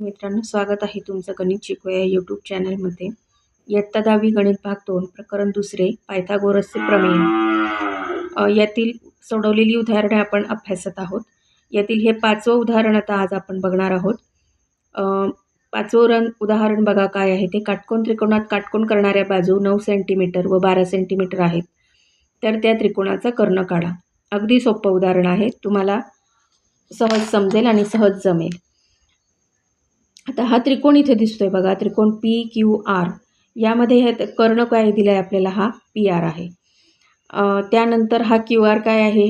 मित्रांनो स्वागत आहे तुमचं गणित शिकूया या यूट्यूब चॅनलमध्ये इयत्ता दहावी गणित भाग दोन प्रकरण दुसरे पायथागोरसचे प्रमेय. यातील सोडवलेली उदाहरणे आपण अभ्यासत आहोत. यातील हे पाचवं उदाहरण आता आज आपण बघणार आहोत. पाचवं रन उदाहरण बघा काय आहे ते. काटकोन त्रिकोणात काटकोन करणाऱ्या बाजू नऊ सेंटीमीटर व बारा सेंटीमीटर आहेत. तर त्या त्रिकोणाचा कर्ण काढा. अगदी सोपं उदाहरण आहे. तुम्हाला सहज समजेल आणि सहज जमेल. आता हा त्रिकोण इथे आहे बघा त्रिकोण पी क्यू आर यामध्ये हे कर्ण काय दिला आहे आपल्याला? हा पी आर आहे. त्यानंतर हा क्यू आर काय आहे?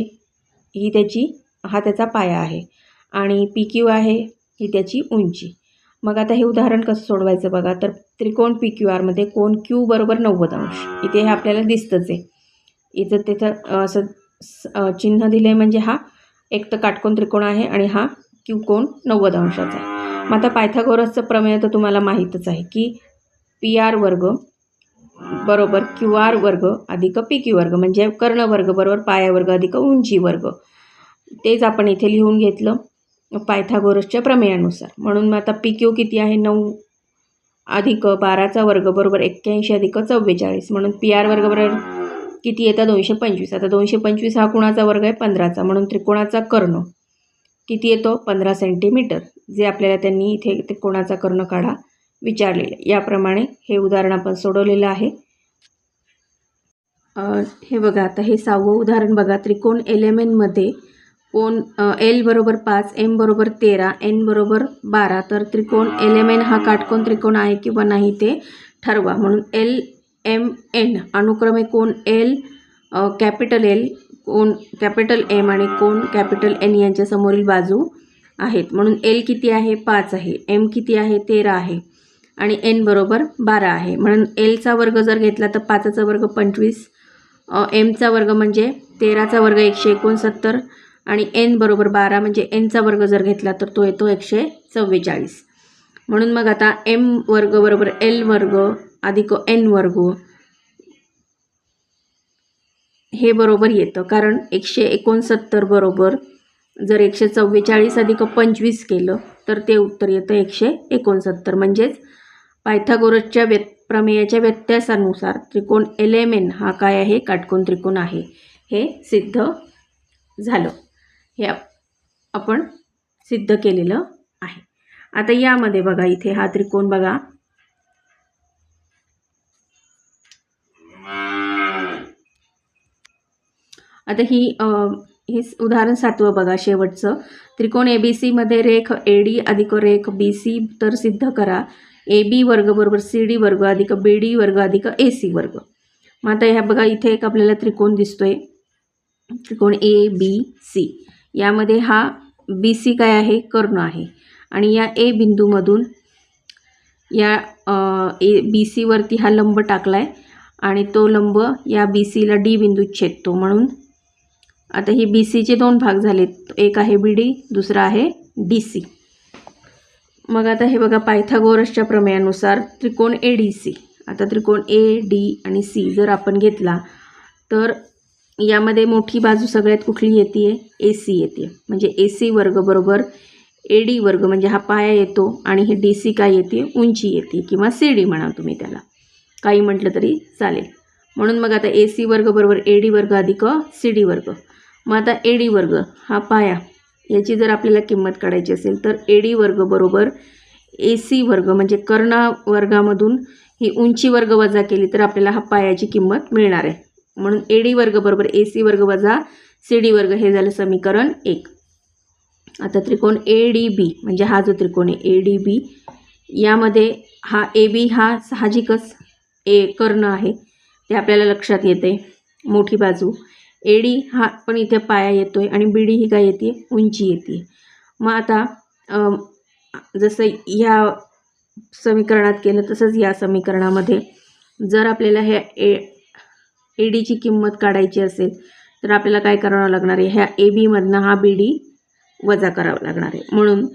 ही त्याची हा त्याचा पाया आहे. आणि पी क्यू आहे ही त्याची उंची. मग आता हे उदाहरण कसं सोडवायचं बघा? तर त्रिकोण पी क्यू आरमध्ये कोण क्यू बरोबर नव्वद अंश. इथे हे आपल्याला दिसतंच आहे. इथं तिथं असं स- चिन्ह दिलं आहे म्हणजे हा एक तर काटकोन त्रिकोण आहे आणि हा क्यू कोण नव्वद अंशाचा आहे. मग आता पायथागोरसचं प्रमेय तर तुम्हाला माहीतच आहे की पी आर वर्ग बरोबर क्यू आर वर्ग अधिक पी क्यू वर्ग म्हणजे कर्णवर्ग बरोबर पाया वर्ग अधिक उंची वर्ग. तेच आपण इथे लिहून घेतलं पायथागोरसच्या प्रमेयानुसार. म्हणून मग आता पी क्यू किती आहे? नऊ अधिक बाराचा वर्ग बरोबर एक्क्याऐंशी अधिक चव्वेचाळीस. म्हणून पी आर वर्ग बरोबर किती येतं? दोनशे पंचवीस. आता दोनशे पंचवीस हा कुणाचा वर्ग आहे? पंधराचा. म्हणून त्रिकोणाचा कर्ण. किती येतो? पंधरा सेंटीमीटर जे आपल्याला त्यांनी इथे त्रिकोणाचा कर्ण काढा विचारलेलं. आहे. याप्रमाणे हे उदाहरण आपण सोडवलेलं आहे. हे बघा आता हे सहावं उदाहरण बघा. त्रिकोण एल एम एनमध्ये कोण एल बरोबर पाच एम बरोबर तेरा एन बरोबर बारा. तर त्रिकोण एल एम एन हा काटकोन त्रिकोण आहे किंवा नाही ते ठरवा. म्हणून एल एम एन अनुक्रमे कोण एल कॅपिटल एल कोण कॅपिटल एम आणि कोण कॅपिटल एन यांच्या समोरील बाजू आहेत. म्हणून एल किती आहे? पाच आहे. एम किती आहे? तेरा आहे. आणि एन बरोबर बारा आहे. म्हणून एलचा वर्ग जर घेतला तर पाचाचा वर्ग पंचवीस एमचा वर्ग म्हणजे तेराचा वर्ग एकशे एकोणसत्तर आणि एन बरोबर बारा म्हणजे एनचा वर्ग जर घेतला तर तो येतो एकशे चव्वेचाळीस. म्हणून मग आता एम वर्ग बरोबर एल वर्ग अधिक एन वर्ग हे बरोबर येतं. कारण एकशे एकोणसत्तर बरोबर जर एकशे चव्वेचाळीस अधिक पंचवीस केलं तर ते उत्तर येतं एकशे एकोणसत्तर. म्हणजेच पायथागोरसच्या व्यत प्रमेयाच्या व्यत्यासानुसार त्रिकोण एल एम एन हा काय आहे? काटकोन त्रिकोण आहे. हे सिद्ध झालं. हे आपण सिद्ध केलेलं आहे. आता यामध्ये बघा इथे हा त्रिकोण बघा. आता ही हे उदाहरण सातवं बघा शेवटचं. त्रिकोण ए बी सीमध्ये रेख ए डी अधिक रेख बी सी तर सिद्ध करा. ए बी वर्ग बरोबर सी डी वर्ग अधिक बी डी वर्ग अधिक ए सी वर्ग. मग आता ह्या बघा इथे एक आपल्याला त्रिकोण दिसतोय. त्रिकोण ए बी सी यामध्ये हा बी सी काय आहे? कर्ण आहे. आणि या ए बिंदूमधून या ए बी सीवरती हा लंब टाकला आहे आणि तो लंब या बी सीला डी बिंदूत छेदतो. म्हणून आता ही बी सीचे दोन भाग झालेत. एक आहे बी डी दुसरा आहे डी सी मग आता हे बघा पायथागोरसच्या प्रमेयानुसार त्रिकोण ए डी सी आता त्रिकोण ए डी आणि सी जर आपण घेतला तर यामध्ये मोठी बाजू सगळ्यात कुठली येते आहे ए सी येते म्हणजे ए सी वर्ग बरोबर ए डी वर्ग म्हणजे हा पाया येतो आणि हे डी सी काय येते उंची येते किंवा सी डी म्हणा तुम्ही त्याला. काही म्हटलं तरी चालेल. म्हणून मग आता ए सी वर्ग बरोबर ए डी वर्ग अधिक सी डी वर्ग. मग आता ए डी वर्ग हा पाया. याची जर आपल्याला किंमत काढायची असेल तर ए डी वर्ग बरोबर ए सी वर्ग म्हणजे कर्ण वर्गामधून ही उंची वर्ग वजा केली तर आपल्याला हा पायाची किंमत मिळणार आहे. म्हणून ए डी वर्ग बरोबर ए सी वर्ग वजा सी डी वर्ग हे झालं समीकरण एक. आता त्रिकोण ए डी बी म्हणजे हा जो त्रिकोण आहे ए डी बी यामध्ये हा ए बी हा साहजिकच ए कर्ण आहे. ते आपल्याला लक्षात येते. मोठी बाजू. एडी हा पण इथे पाया येतो आहे आणि बी डी ही काय येते उंची येते मग आता जसं ह्या समीकरणात केलं तसंच या समीकरणामध्ये जर आपल्याला ह्या ए ए डीची किंमत काढायची असेल तर आपल्याला काय करावं लागणार आहे? ह्या ए बीमधनं हा बी डी वजा करावा लागणार आहे. म्हणून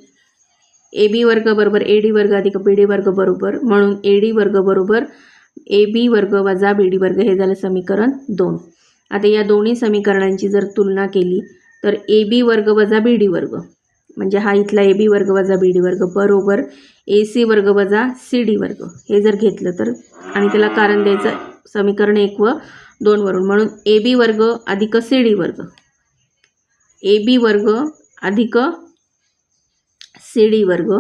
ए बी वर्ग बरोबर ए डी वर्ग अधिक बी डी वर्ग बरोबर म्हणून ए डी वर्ग बरोबर ए बी वर्ग वजा बी डी वर्ग हे झालं समीकरण दोन. आता या दोन्ही समीकरणांची जर तुलना केली तर ए बी वर्ग वजा बी डी वर्ग. म्हणजे हा इथला ए बी वर्ग वजा बी डी वर्ग बरोबर ए सी वर्ग वजा सी डी वर्ग. हे जर घेतलं तर आणि त्याला कारण द्यायचं समीकरण एक व दोनवरून म्हणून ए बी वर्ग अधिक सी डी वर्ग. ए बी वर्ग अधिक सी डी वर्ग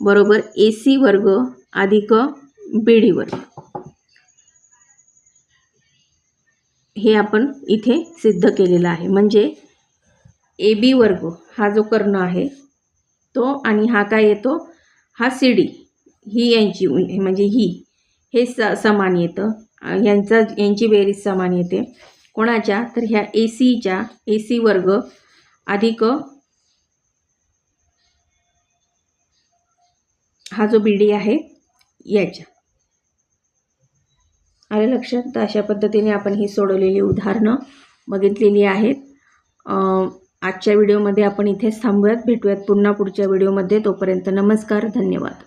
बरोबर ए सी वर्ग अधिक बी डी वर्ग. हे आपण इथे सिद्ध केलेलं आहे. म्हणजे ए बी वर्ग हा जो कर्ण आहे तो आणि हा काय येतो? हा सी डी. ही यांची म्हणजे ही हे स समान येतं. यांचा यांची बेरीज समान येते. कोणाच्या? तर ह्या ए सीच्या ए सी वर्ग अधिक हा जो बी डी आहे याच्या. आलं लक्षात? तर अशा पद्धतीने आपण ही सोडवलेली उदाहरणं बघितलेली आहेत. आजच्या व्हिडिओमध्ये आपण इथेच थांबूयात. भेटूयात पुन्हा पुढच्या व्हिडिओमध्ये. तोपर्यंत नमस्कार धन्यवाद.